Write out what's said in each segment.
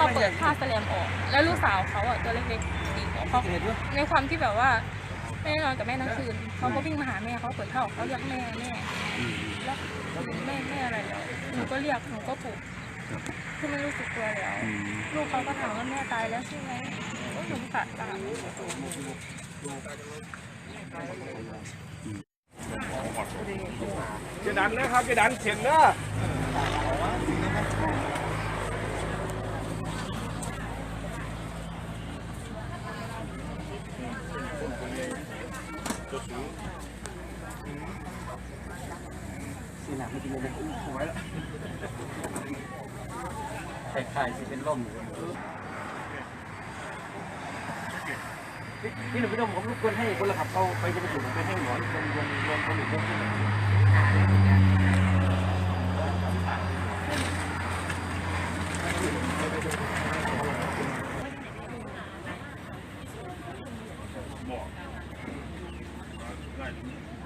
มาเปิดผ้าสแลมออก แล้วลูกสาวเขาอะตัวเล็กๆเขาในความที่แบบว่าแม่นอนกับแม่ทั้งคืนเขาก็วิ่งมาหาแม่เขาเปิดผ้าออกเขาเรียกแม่แม่แล้วแม่แม่อะไรแล้วหนูก็เรียกหนูก็ปลุกคือไม่รู้สึกตัวแล้วลูกเขาก็ถามว่าแม่ตายแล้วใช่ไหมหนูก็สงสารตาจะดันนะครับจะดันเสียงเนี่นะมันจะเป็นอุ้มสวยแล้วคล้ายๆจะเป็นล่มนี่หนูพี่ดมผมรบกวนให้คนละขับเขาไปจะไปถูกไปให้หมอนรวมรวมรวมคนอื่นรวมขึ้น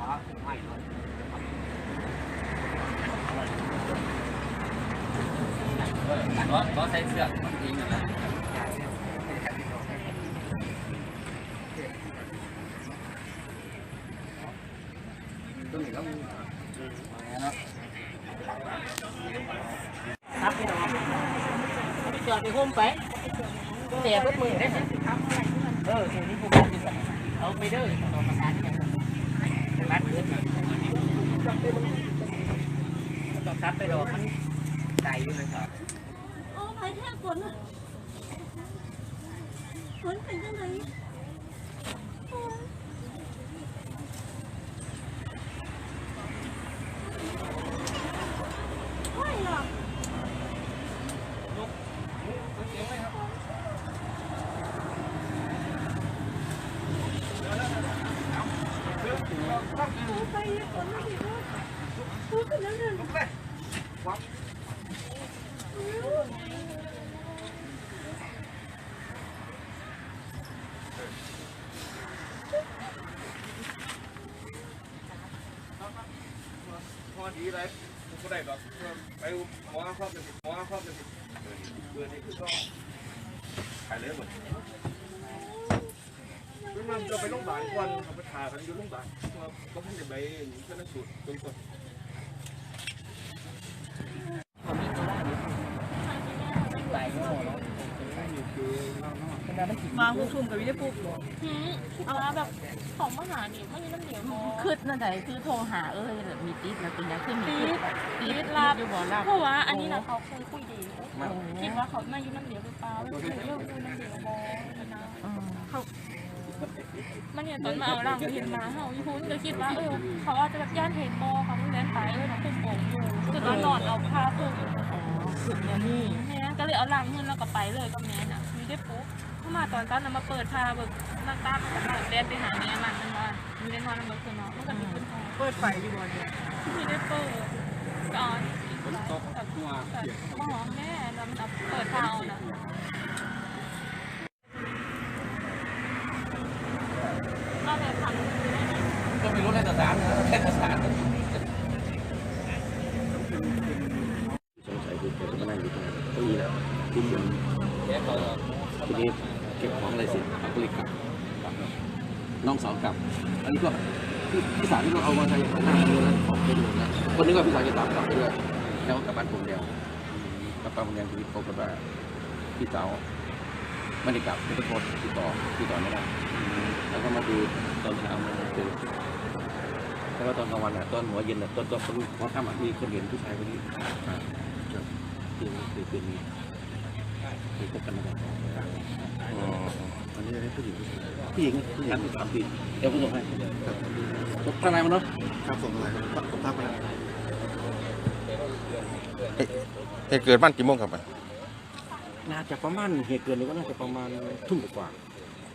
có thấy sữa mất đi nữa tôi nghĩ không ครับพี่น้องจอดไปโฮมไปเสียรถมือได้ไหม เออเดี๋ยวนี้ผมเอาไปเด้อเอาประสานกันรัดเลือดต้องซับไปรอมันไกลอยู่เลยครับ โอ้ ไปแค่ฝนอะฝนเป็นยังไงโอดีไม่หรอกไปฝนไม่ดีด้วยพูดกันแล้วเนี่ยพอดีเลยก็ได้ดอกไปหมอข้อกันหมอข้อกันเดือนนี้คือก็ขายเลยหมดมันจะไปโรงพยาบาลก่อนเขาไปทากันอยู่โรงพยาบาลก็เพิ่งจะไปชนสูตรตรงต้น มาผู้ชุมกับวิทยุปุ๊บหืมเอาแบบของมหานี่ไม่มีน้ำเหนียวมอคืดนั่นไหนคือโทรหาเอ้ยแบบมีติ๊ดแล้วเป็นยังขึ้นมีปี๊ติ๊ดดปี๊ดรับอยู่บ่อรับเพราะว่าอันนี้นะเขาเคยคุยดีคิดว่าเขามาอยู่น้ำเหนียวหรือเปล่าแล้วคือเรื่องอยู่น้ำเหนียวบอนะเขามันเนี่ยตอนมาเอาร่างเห็นมาเฮาอีพุ้นก็คิดว่าเออเขาอาจจะแบบย่านเห็นบอเขาเล่นไปเออน้องคุ้มโป่งอยู่คือตอนนอนเอาผ้าคลุมอ๋อขึ้นมานี่แม่ก็เลยเอาลังเงินแล้วก็ไปเลยกับแม่น่ะมีได้ปุ๊บเข้า มาตอนตอนนั้นมาเปิดพาเบิกนั่งตามมันก็เดินไปหาแม่มันมันว่ามีได้นอนมันคือเนาะมันก็มีขึ้นห้องเปิดไฟอยู่บ่เนี่ยมีได้เปิดก่อนแบบแบบมาหอมแม่ล้วมันเปิดพาเอาน่ะก็เลยทำก็ไม่รู้เล่นภาษาเล่นภาษาสงสัยคือผมก็นั่งอยู่ตรงนั้นเก็มีแล้วที่มันแกเขาทีนี้ เก็บของอะไรเสร็จเขาก็เลยกลับน้องสาวกลับ อันนี้ก็พี่พี่สาวที่เราเอามาใช้หน้าดูนะของไปดูนะคนนึงก็พี่สาวจะตามกลับไปด้วยแล้วกลับบ้านผมเดียวกลับบ้านผมเดียวทีนี้ปรากฏว่าพี่สาวไม่ได้กลับไม่ได้โทษติดต่อติดต่อไม่ได้แล้วก็มาดูตอนเช้ามาเจอแล้วก็ตอนกลางวันอะตอนหัวเย็นอะตอนตอนค่ำอะมีคนเห็นผู้ชายคนนี้ครับที่ที่เป็นที่พบกันนะครับอันนี้ ผู้หญิงผู้หญิงผู้หญิงสามปีเดี๋ยวผมส่งให้ทางในมันเนาะครับส่งอะไรครับผมทักไปแล้วเหตุเกิดบ้านกี่โมงครับ น่าจะประมาณเหตุเกิดนี่ก็น่าจะประมาณทุ่มกว่า